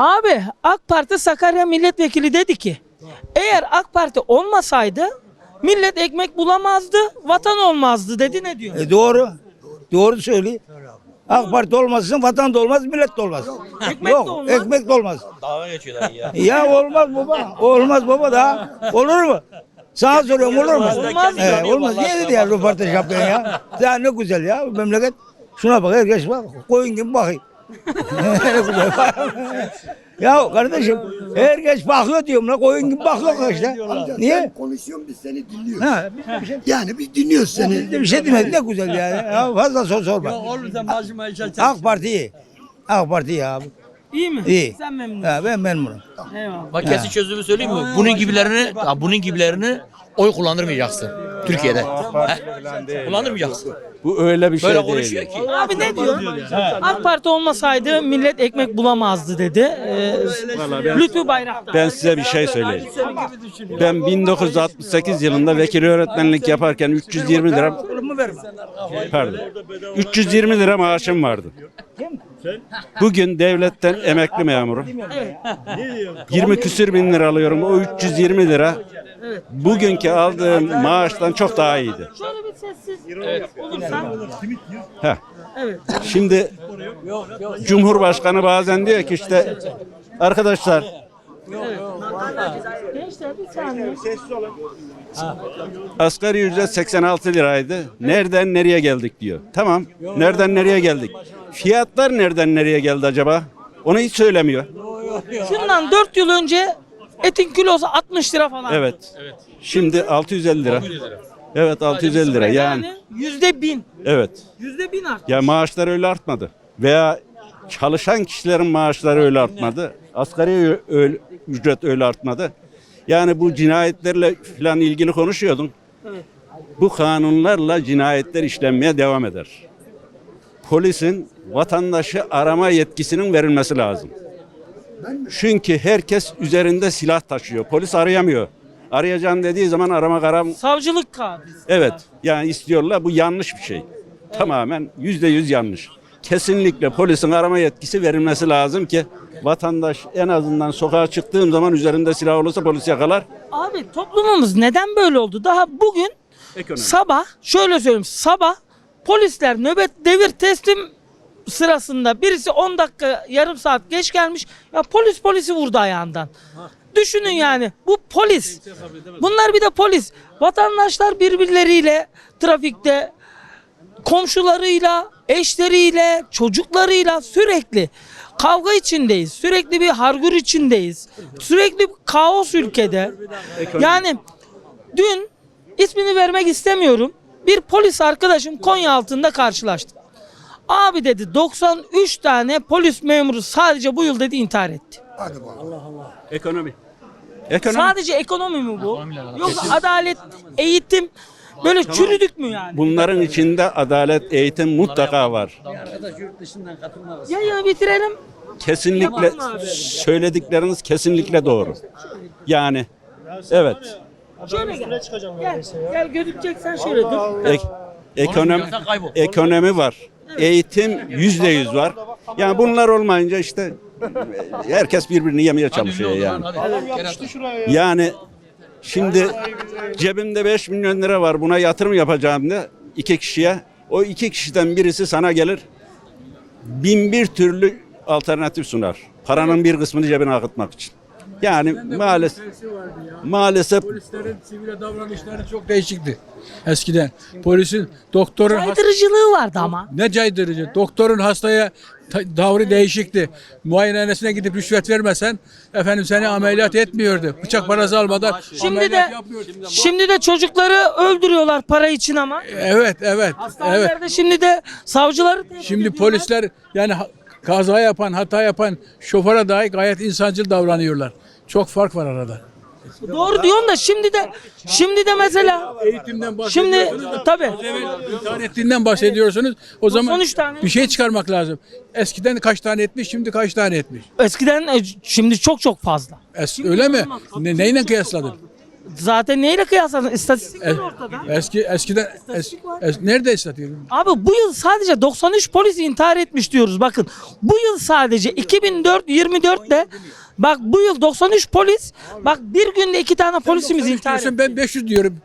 Abi AK Parti Sakarya milletvekili dedi ki eğer AK Parti olmasaydı millet ekmek bulamazdı, vatan olmazdı dedi ne diyor? E doğru. Doğru söylüyor. AK Parti olmazsa vatan da olmaz, millet de olmaz. Ekmek Yok, de olmaz. ekmek de olmaz. Dalga geçiyorlar ya. Ya olmaz baba. Olmaz baba da. Olur mu? Sana soruyorum olur mu? Olmaz diyor. olmaz. Niye dedi ya röportaj yapıyorsun ya? Ya ne güzel ya memleket. Şuna bak herkes bak. Koyun gibi bakayım. ya kardeşim herkes bakıyor diyorum la koyun gibi bakıyor işte. Niye? sen konuşuyorsun biz seni dinliyoruz. Ha, biz bir şey, Yani biz dinliyoruz seni. biz de bir şey demedik ne güzel yani. Ya fazla sor sorma. Oğlum sen başıma işe AK Parti iyi. AK Parti iyi abi. İyi mi? İyi. Sen memnun. Ha, ben memnunum. Eyvallah. Bak kesin çözümü söyleyeyim mi? Bunun gibilerini, ya bunun gibilerini oy kullandırmayacaksın Türkiye'de. Heh? Kullandırmayacaksın. Bu öyle bir şey Böyle değil. konuşuyor ki. Abi ne diyor? AK Parti olmasaydı millet ekmek bulamazdı dedi. Ee, Lütfü Bayraktar. Ben size bir şey söyleyeyim. Ben 1968 yılında vekil öğretmenlik yaparken 320 lira pardon 320 lira maaşım vardı. Bugün devletten emekli memurum. 20 küsür bin lira alıyorum. O 320 lira bugünkü aldığım maaştan çok daha iyiydi. Şöyle bir sessiz olursan. Heh. Evet. Şimdi Cumhurbaşkanı bazen diyor ki işte arkadaşlar Gençler bir saniye. Asgari ücret 86 liraydı. Nereden nereye geldik diyor. Tamam. Nereden nereye geldik? Fiyatlar nereden nereye geldi acaba? Onu hiç söylemiyor. Şundan 4 yıl önce etin kilosu 60 lira falan. Evet. Şimdi 650 lira. Evet 650 lira. Yani yüzde bin. evet. Yüzde bin arttı. Ya maaşlar öyle artmadı. Veya çalışan kişilerin maaşları öyle artmadı. Asgari ö- öyle- ücret öyle artmadı. Yani bu cinayetlerle falan ilgili konuşuyordun. Bu kanunlarla cinayetler işlenmeye devam eder. Polisin vatandaşı arama yetkisinin verilmesi lazım. Çünkü herkes üzerinde silah taşıyor. Polis arayamıyor. Arayacağım dediği zaman arama karam Savcılık kağıdı. Evet yani istiyorlar bu yanlış bir şey. Tamamen yüzde yüz yanlış. Kesinlikle polisin arama yetkisi verilmesi lazım ki vatandaş en azından sokağa çıktığım zaman üzerinde silah olursa polis yakalar. Abi toplumumuz neden böyle oldu? Daha bugün Ekonomi. sabah şöyle söyleyeyim sabah polisler nöbet devir teslim sırasında birisi 10 dakika yarım saat geç gelmiş ya polis polisi vurdu ayağından. Düşünün yani bu polis. Bunlar bir de polis. Vatandaşlar birbirleriyle trafikte komşularıyla, eşleriyle, çocuklarıyla sürekli kavga içindeyiz. Sürekli bir hargür içindeyiz. Sürekli bir kaos ülkede. Yani dün ismini vermek istemiyorum. Bir polis arkadaşım Konya altında karşılaştım. Abi dedi 93 tane polis memuru sadece bu yıl dedi intihar etti. Ekonomi. Ekonomi. Sadece ekonomi mi bu? Yoksa adalet, eğitim böyle çürüdük mü yani? Bunların içinde adalet, eğitim mutlaka var. Yayını bitirelim. Kesinlikle söyledikleriniz kesinlikle doğru. Yani evet. Şöyle gel. Gel, gel gözükeceksen şöyle dur. Ek- ekonomi ekonomi var. Eğitim yüzde yüz var. Yani bunlar olmayınca işte herkes birbirini yemeye çalışıyor yani. Yani şimdi cebimde 5 milyon lira var buna yatırım yapacağım da iki kişiye. O iki kişiden birisi sana gelir bin bir türlü alternatif sunar. Paranın bir kısmını cebine akıtmak için. Yani maalesef maalesef Polislerin sivile davranışları çok değişikti eskiden. Polisin doktorun Caydırıcılığı vardı ama. ne caydırıcı. Doktorun hastaya ta- tavrı değişikti. Muayenehanesine gidip rüşvet vermesen efendim seni ameliyat etmiyordu. Bıçak parası almadan Şimdi ameliyat de yapmıyordu. şimdi de çocukları öldürüyorlar para için ama. Evet, evet. Evet. Hastanelerde şimdi de savcıları tehdit Şimdi ediyorlar. polisler yani ha- kaza yapan, hata yapan şoföre dahi gayet insancıl davranıyorlar. Çok fark var arada. Doğru diyorsun da şimdi de şimdi de mesela Eğitimden şimdi bahsediyorsunuz. tabii İntihar ettiğinden bahsediyorsunuz. O zaman 93 tane. bir şey çıkarmak lazım. Eskiden kaç tane etmiş, şimdi kaç tane etmiş? eskiden e, şimdi çok çok fazla. Es öyle mi? Ne, neyle kıyasladın? Zaten neyle kıyasladın? İstatistik var ortada. Eski eskiden es, es- nerede istatistik? Abi bu yıl sadece 93 polis intihar etmiş diyoruz. Bakın bu yıl sadece 2004 24'te bak bu yıl 93 polis bak bir günde iki tane polisimiz intihar etti. Ben 500 diyorum.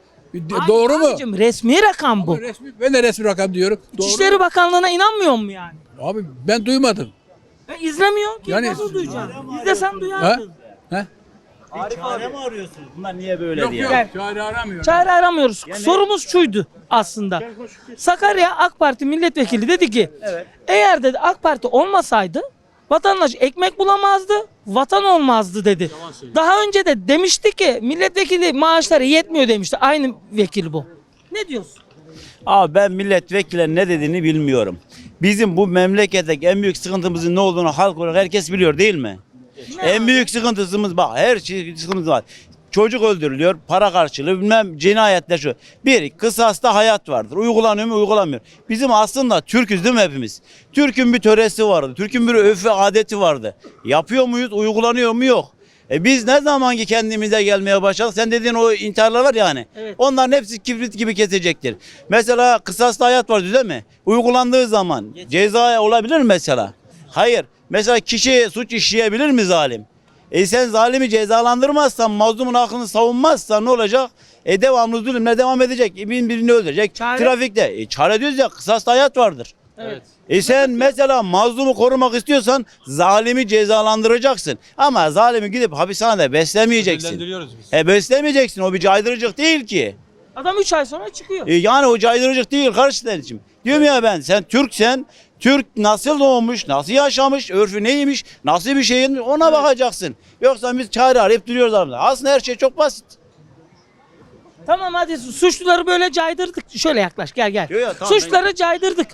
Hayır Doğru mu? abicim, resmi rakam bu. Resmi, ben de resmi rakam diyorum. Doğru. İçişleri Bakanlığı'na inanmıyor mu yani? Abi ben duymadım. E, izlemiyor ki Yani- nasıl duyacaksın? İzlesen duyardın. Ha? Çare mi arıyorsunuz? Bunlar niye böyle Yok diye? yok. Gel. Çare aramıyorum. Çare aramıyoruz. Sorumuz şuydu aslında. Sakarya AK Parti milletvekili dedi ki eğer dedi AK Parti olmasaydı vatandaş ekmek bulamazdı, vatan olmazdı dedi. Daha önce de demişti ki milletvekili maaşları yetmiyor demişti. Aynı vekil bu. Ne diyorsun? Abi ben milletvekillerinin ne dediğini bilmiyorum. Bizim bu memleketteki en büyük sıkıntımızın ne olduğunu halk olarak herkes biliyor değil mi? En büyük sıkıntımız bak her şey sıkıntımız var. Çocuk öldürülüyor, para karşılığı, bilmem cinayetler şu. Bir, kısasta hayat vardır. Uygulanıyor mu, uygulanmıyor. Bizim aslında Türküz değil mi hepimiz? Türk'ün bir töresi vardı. Türk'ün bir öfü adeti vardı. Yapıyor muyuz, uygulanıyor mu, yok. E biz ne zaman ki kendimize gelmeye başladık? Sen dediğin o intiharlar var yani. Evet. Onların hepsi kibrit gibi kesecektir. Mesela kısaslı hayat var değil mi? Uygulandığı zaman ceza olabilir mi mesela? Hayır. Mesela kişi suç işleyebilir mi zalim? E sen zalimi cezalandırmazsan, mazlumun hakkını savunmazsan ne olacak? E devamlı zulümle devam edecek. E bin birini öldürecek. Çare? Trafikte. E çare diyoruz ya kısaslı hayat vardır. Evet. E sen mesela mazlumu korumak istiyorsan zalimi cezalandıracaksın. Ama zalimi gidip hapishanede beslemeyeceksin. E beslemeyeceksin. O bir caydırıcılık değil ki. Adam 3 ay sonra çıkıyor. E yani o caydırıcılık değil kardeşlerim. Diyorum ya ben sen Türksen Türk nasıl doğmuş, nasıl yaşamış, örfü neymiş, nasıl bir şeyin ona bakacaksın. Yoksa biz çare arayıp duruyoruz aramızda. Aslında her şey çok basit. Tamam hadi suçluları böyle caydırdık. Şöyle yaklaş gel gel. Yo, yo, tamam, Suçları caydırdık.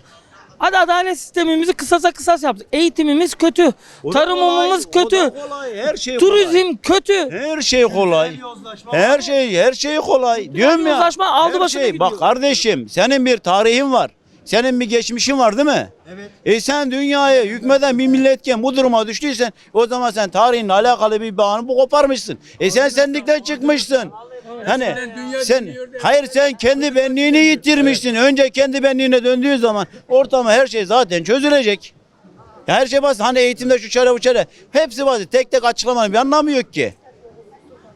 Hadi adalet sistemimizi kısasa kısas yaptık. Eğitimimiz kötü. O da Tarımımız kolay, o kötü. da kolay, her şey kolay. Turizm kötü. Her şey kolay. Her şey her şey kolay. Diyorum ya. yozlaşma aldı her başını şey. gidiyor. Bak kardeşim senin bir tarihin var. Senin bir geçmişin var değil mi? Evet. E sen dünyaya hükmeden bir milletken bu duruma düştüysen o zaman sen tarihinle alakalı bir bağını bu koparmışsın. E sen senlikten çıkmışsın. Hani sen hayır sen kendi benliğini yitirmişsin. Önce kendi benliğine döndüğü zaman ortama her şey zaten çözülecek. Her şey basit. Hani eğitimde şu çare bu çare. Hepsi basit. Tek tek açıklamanın bir anlamı yok ki.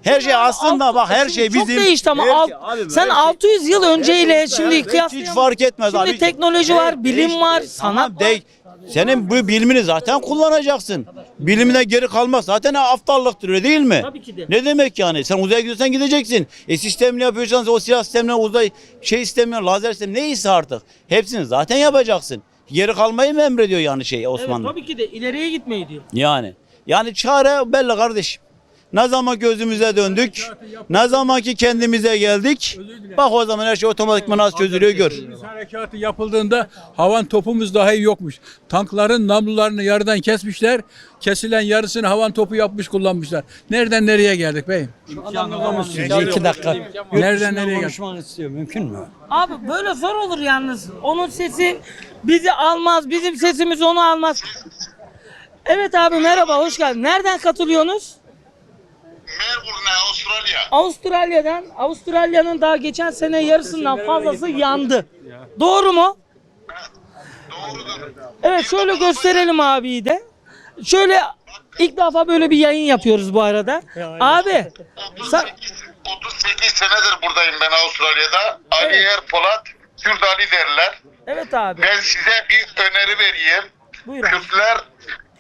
Her şey aslında bak her şey çok bizim. değişti ama Her alt- şey- abi, sen şey- 600 yıl önceyle Hiç- şimdi hiç kıyaslayamazsın. fark etmez Şimdi abi. teknoloji var, bilim değişti. var, Tamam, sanat var. Senin bu bilimini zaten kullanacaksın. Bilimine geri kalmak zaten aptallıktır öyle değil mi? Tabii ki de. Ne demek yani? Sen uzaya gidiyorsan gideceksin. E sistemini yapıyorsan o silah sistemine uzay şey sistemine lazer sistemi neyse artık. Hepsini zaten yapacaksın. Geri kalmayı mı emrediyor yani şey Evet, Osmanlı? tabii ki de ileriye gitmeyi diyor. Yani. Yani çare belli kardeşim. Ne zaman gözümüze döndük, ne zaman ki kendimize geldik, bak o zaman her şey otomatikman az çözülüyor gör. Harekatı yapıldığında havan topumuz dahi yokmuş. Tankların namlularını yarıdan kesmişler. Kesilen yarısını havan topu yapmış kullanmışlar. Nereden nereye geldik beyim? İki dakika. Nereden nereye geldik? Konuşmak istiyor. Mümkün mü? Abi böyle zor olur yalnız. Onun sesi bizi almaz, bizim sesimiz onu almaz. Evet abi merhaba, hoş geldin. Nereden katılıyorsunuz? Melbourne, Avustralya. Avustralya'dan. Avustralya'nın daha geçen sene yarısından fazlası yandı. Doğru mu? Doğrudur. Evet şöyle gösterelim abiyi de. Şöyle ilk defa böyle bir yayın yapıyoruz bu arada. Abi sa- 38, 38 senedir buradayım ben Avustralya'da. Ali Erpolat, Kürt Ali derler. evet abi. Ben size bir öneri vereyim. Buyur abi. Kürtler,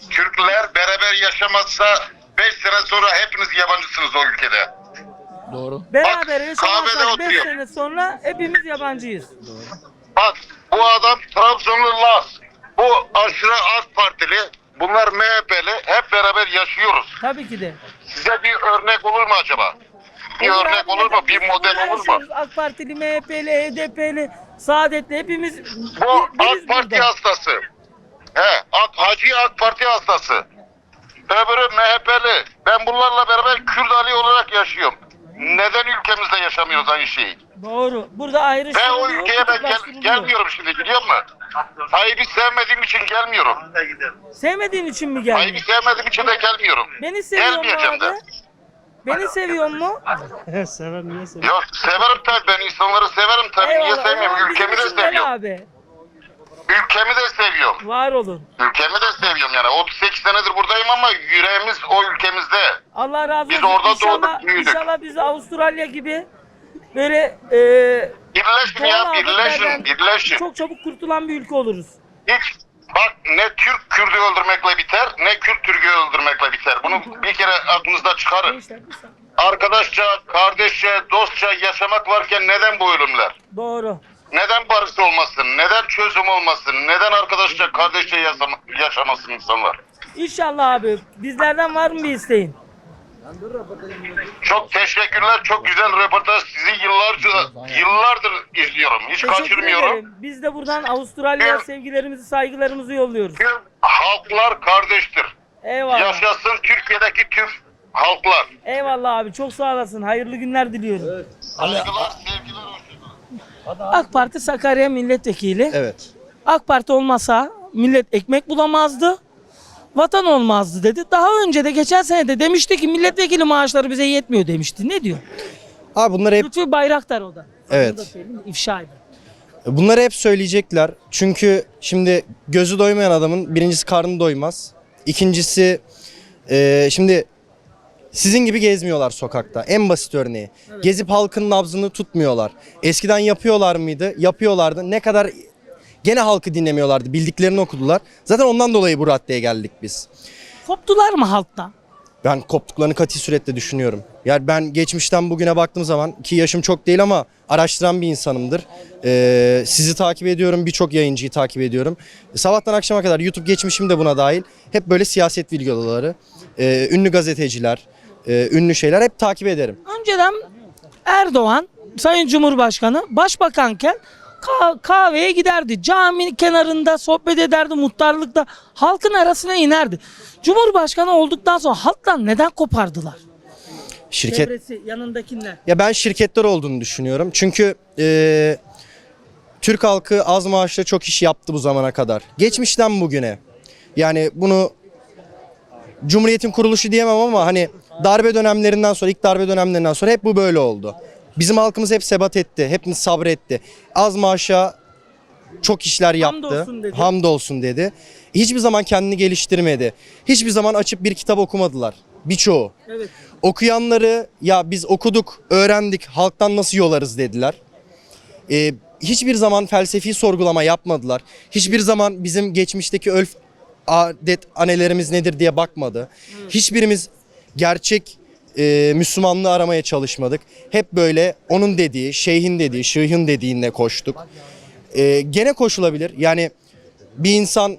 Kürtler beraber yaşamazsa 5 sene sonra hepiniz yabancısınız o ülkede. Doğru. Beraber kahvede yaşamazsak 5 oturuyor. sene sonra hepimiz yabancıyız. Bak bu adam Trabzonlu Laz. Bu aşırı AK Partili. Bunlar MHP'li. Hep beraber yaşıyoruz. Tabii ki de. Size bir örnek olur mu acaba? Bir Olur örnek olur mu? neden? Bir model olur mu? yaşıyoruz. AK Partili, MHP'li, HDP'li, Saadetli hepimiz Bu bir- biriz AK Parti burada. hastası. He, AK, Hacı AK Parti hastası. Öbürü MHP'li. Ben bunlarla beraber Kürt Ali olarak yaşıyorum. Neden ülkemizde yaşamıyoruz aynı şeyi? Doğru. Burada ayrışma Ben o ülkeye ben gel- gelmiyorum şimdi biliyor musun? Tayyip'i sevmediğim için gelmiyorum. Sevmediğin için mi geldin? Tayyip'i sevmediğim için de gelmiyorum. Beni seviyor mu abi? de. Beni seviyor mu? Yok severim tabii ben insanları severim tabii. Niye Eyvallah. sevmiyorum? Bizim Ülkemi de seviyorum. abi. Ülkemi de seviyorum. Var olun. Ülkemi de seviyorum yani. 38 senedir buradayım ama yüreğimiz o ülkemizde. Allah razı olsun. Biz orada İnşallah- doğduk, büyüdük. İnşallah biz Avustralya gibi böyle e, Birleşin ya birleşin birleşin. Çok çabuk kurtulan bir ülke oluruz. Hiç bak ne Türk Kürt'ü öldürmekle biter ne Kürt Türk'ü öldürmekle biter. Bunu bir kere aklınızda çıkarın. Arkadaşça, kardeşçe, dostça yaşamak varken neden bu ölümler? Doğru. Neden barış olmasın? Neden çözüm olmasın? Neden arkadaşça, kardeşçe yaşama, yaşamasın insanlar? İnşallah abi. Bizlerden var mı bir isteğin? Çok teşekkürler. Çok güzel röportaj. Sizi yıllarca, yıllardır izliyorum. Hiç Teşekkür kaçırmıyorum. ederim. Biz de buradan Avustralya'ya sevgilerimizi, saygılarımızı yolluyoruz. Tüm halklar kardeştir. Eyvallah. Yaşasın Türkiye'deki tüm halklar. Eyvallah abi. Çok sağ olasın. Hayırlı günler diliyorum. Saygılar, sevgiler. AK Parti Sakarya Milletvekili. Evet. AK Parti olmasa millet ekmek bulamazdı. Vatan olmazdı dedi. Daha önce de geçen sene de demişti ki milletvekili maaşları bize yetmiyor demişti. Ne diyor? Abi bunları hep Lütfü Bayraktar o da. Evet. Onu da söyleyeyim, ifşa edin. bunları hep söyleyecekler. Çünkü şimdi gözü doymayan adamın birincisi karnı doymaz. İkincisi eee, şimdi sizin gibi gezmiyorlar sokakta. En basit örneği. Gezip halkın nabzını tutmuyorlar. Eskiden yapıyorlar mıydı? Yapıyorlardı. Ne kadar gene halkı dinlemiyorlardı. Bildiklerini okudular. Zaten ondan dolayı bu raddeye geldik biz. Koptular mı halktan? Ben koptuklarını kati suretle düşünüyorum. Yani ben geçmişten bugüne baktığım zaman ki yaşım çok değil ama araştıran bir insanımdır. Ee, sizi takip ediyorum, birçok yayıncıyı takip ediyorum. Sabahtan akşama kadar YouTube geçmişim de buna dahil. Hep böyle siyaset videoları, e, ünlü gazeteciler, e, ünlü şeyler hep takip ederim. Önceden Erdoğan Sayın Cumhurbaşkanı başbakanken ka- kahveye giderdi. Cami kenarında sohbet ederdi muhtarlıkta. Halkın arasına inerdi. Cumhurbaşkanı olduktan sonra halktan neden kopardılar? Şirket Çevresi yanındakiler. Ya ben şirketler olduğunu düşünüyorum. Çünkü e, Türk halkı az maaşla çok iş yaptı bu zamana kadar. Geçmişten bugüne. Yani bunu Cumhuriyet'in kuruluşu diyemem ama hani darbe dönemlerinden sonra, ilk darbe dönemlerinden sonra hep bu böyle oldu. Bizim halkımız hep sebat etti, hep sabretti. Az maaşa çok işler yaptı. Hamdolsun dedi. Hamdolsun dedi. Hiçbir zaman kendini geliştirmedi. Hiçbir zaman açıp bir kitap okumadılar. Birçoğu. Evet. Okuyanları ya biz okuduk, öğrendik, halktan nasıl yolarız dediler. Ee, hiçbir zaman felsefi sorgulama yapmadılar. Hiçbir zaman bizim geçmişteki örf adet anelerimiz nedir diye bakmadı. Hiçbirimiz gerçek e, Müslümanlığı aramaya çalışmadık. Hep böyle onun dediği, şeyhin dediği, şeyhin dediğine koştuk. Ee, gene koşulabilir. Yani bir insan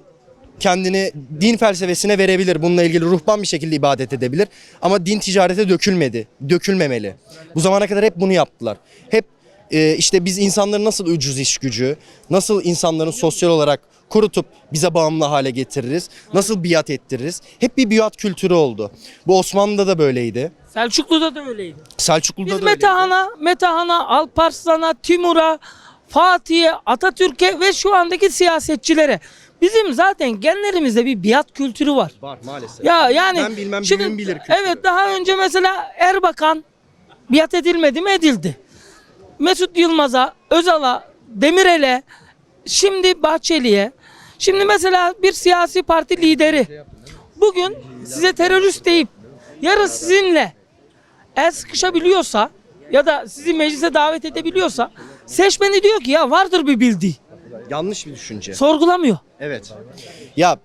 kendini din felsefesine verebilir. Bununla ilgili ruhban bir şekilde ibadet edebilir. Ama din ticarete dökülmedi. Dökülmemeli. Bu zamana kadar hep bunu yaptılar. Hep e, işte biz insanları nasıl ucuz iş gücü, nasıl insanların sosyal olarak kurutup bize bağımlı hale getiririz, nasıl biat ettiririz. Hep bir biat kültürü oldu. Bu Osmanlı'da da böyleydi. Selçuklu'da da öyleydi. Selçuklu'da Biz da öyleydi. Metehan'a, Metehan'a, Alparslan'a, Timur'a, Fatih'e, Atatürk'e ve şu andaki siyasetçilere bizim zaten genlerimizde bir biat kültürü var. Var maalesef. Ya yani Ben bilmem, büyüğüm bilir kültürü. Evet daha önce mesela Erbakan biat edilmedi mi edildi. Mesut Yılmaz'a, Özal'a, Demirel'e, şimdi Bahçeli'ye. Şimdi mesela bir siyasi parti lideri bugün size terörist deyip yarın sizinle el sıkışabiliyorsa ya da sizi meclise davet edebiliyorsa seçmeni diyor ki ya vardır bir bildiği. Yanlış bir düşünce. Sorgulamıyor. Evet. Ya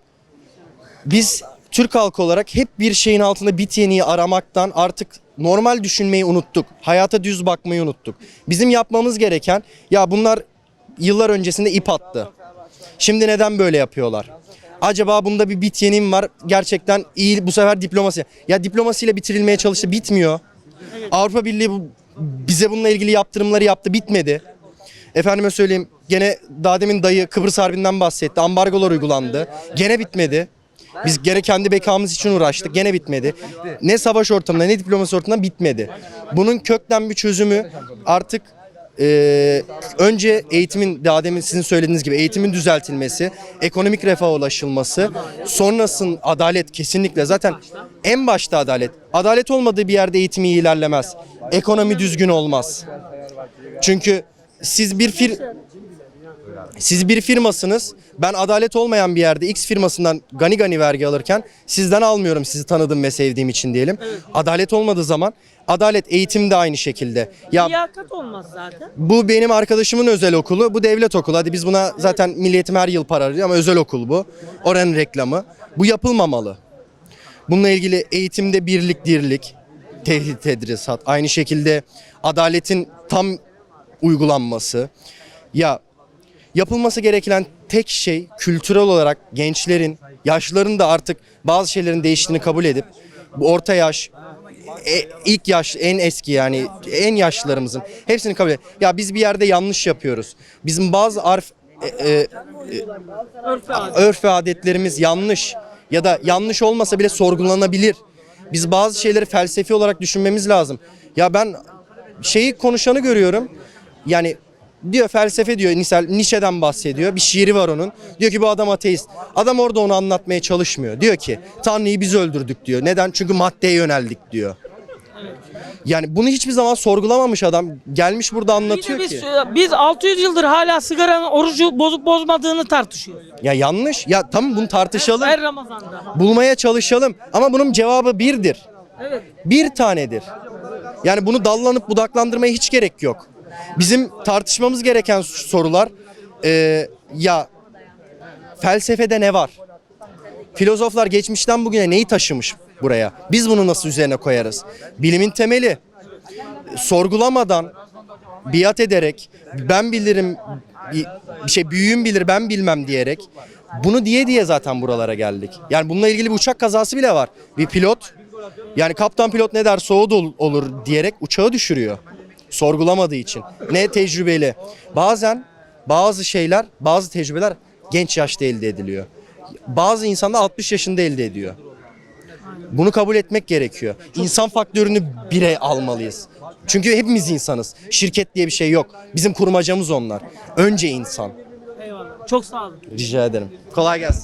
biz Türk halkı olarak hep bir şeyin altında bit yeniği aramaktan artık normal düşünmeyi unuttuk. Hayata düz bakmayı unuttuk. Bizim yapmamız gereken ya bunlar yıllar öncesinde ip attı. Şimdi neden böyle yapıyorlar? Acaba bunda bir bit yeniğim var. Gerçekten iyi bu sefer diplomasi. Ya diplomasiyle bitirilmeye çalıştı bitmiyor. Avrupa Birliği bize bununla ilgili yaptırımları yaptı bitmedi. Efendime söyleyeyim gene daha demin dayı Kıbrıs Harbi'nden bahsetti. Ambargolar uygulandı. Gene bitmedi. Biz gene kendi bekamız için uğraştık. Gene bitmedi. Ne savaş ortamında ne diplomasi ortamında bitmedi. Bunun kökten bir çözümü artık e, önce eğitimin daha demin sizin söylediğiniz gibi eğitimin düzeltilmesi, ekonomik refaha ulaşılması, sonrasın adalet kesinlikle zaten en başta adalet. Adalet olmadığı bir yerde eğitim iyi ilerlemez. Ekonomi düzgün olmaz. Çünkü siz bir fir siz bir firmasınız. Ben adalet olmayan bir yerde X firmasından gani gani vergi alırken sizden almıyorum sizi tanıdığım ve sevdiğim için diyelim. Adalet olmadığı zaman adalet eğitim de aynı şekilde. Ya Liyakat olmaz zaten. bu benim arkadaşımın özel okulu, bu devlet okulu. Hadi biz buna zaten milliyetim her yıl para harcıyor ama özel okul bu. Oranın reklamı. Bu yapılmamalı. Bununla ilgili eğitimde birlik, dirlik, tehdit tedrisat, aynı şekilde adaletin tam uygulanması. Ya yapılması gereken tek şey kültürel olarak gençlerin, yaşlıların da artık bazı şeylerin değiştiğini kabul edip orta yaş, e, ilk yaş, en eski yani en yaşlılarımızın hepsini kabul edip ya biz bir yerde yanlış yapıyoruz. Bizim bazı arf e, e, örf ve adetlerimiz yanlış ya da yanlış olmasa bile sorgulanabilir. Biz bazı şeyleri felsefi olarak düşünmemiz lazım. Ya ben şeyi konuşanı görüyorum. Yani diyor felsefe diyor Nisel Nietzsche'den bahsediyor. Bir şiiri var onun. Diyor ki bu adam ateist. Adam orada onu anlatmaya çalışmıyor. Diyor ki Tanrı'yı biz öldürdük diyor. Neden? Çünkü maddeye yöneldik diyor. Yani bunu hiçbir zaman sorgulamamış adam. Gelmiş burada anlatıyor biz, ki. biz 600 yıldır hala sigaranın orucu bozup bozmadığını tartışıyoruz. Ya yanlış. Ya tamam bunu tartışalım. Her Ramazan'da. bulmaya çalışalım. Ama bunun cevabı birdir. Evet. Bir tanedir. Yani bunu dallanıp budaklandırmaya hiç gerek yok. Bizim tartışmamız gereken sorular e, ya felsefede ne var? Filozoflar geçmişten bugüne neyi taşımış buraya? Biz bunu nasıl üzerine koyarız? Bilimin temeli sorgulamadan biat ederek ben bilirim bir, şey büyüğüm bilir ben bilmem diyerek bunu diye diye zaten buralara geldik. Yani bununla ilgili bir uçak kazası bile var. Bir pilot yani kaptan pilot ne der soğudu ol- olur diyerek uçağı düşürüyor. Sorgulamadığı için. Ne tecrübeli. Bazen bazı şeyler, bazı tecrübeler genç yaşta elde ediliyor. Bazı insanlar 60 yaşında elde ediyor. Bunu kabul etmek gerekiyor. İnsan faktörünü bire almalıyız. Çünkü hepimiz insanız. Şirket diye bir şey yok. Bizim kurmacamız onlar. Önce insan. Eyvallah. Çok sağ olun. Rica ederim. Kolay gelsin.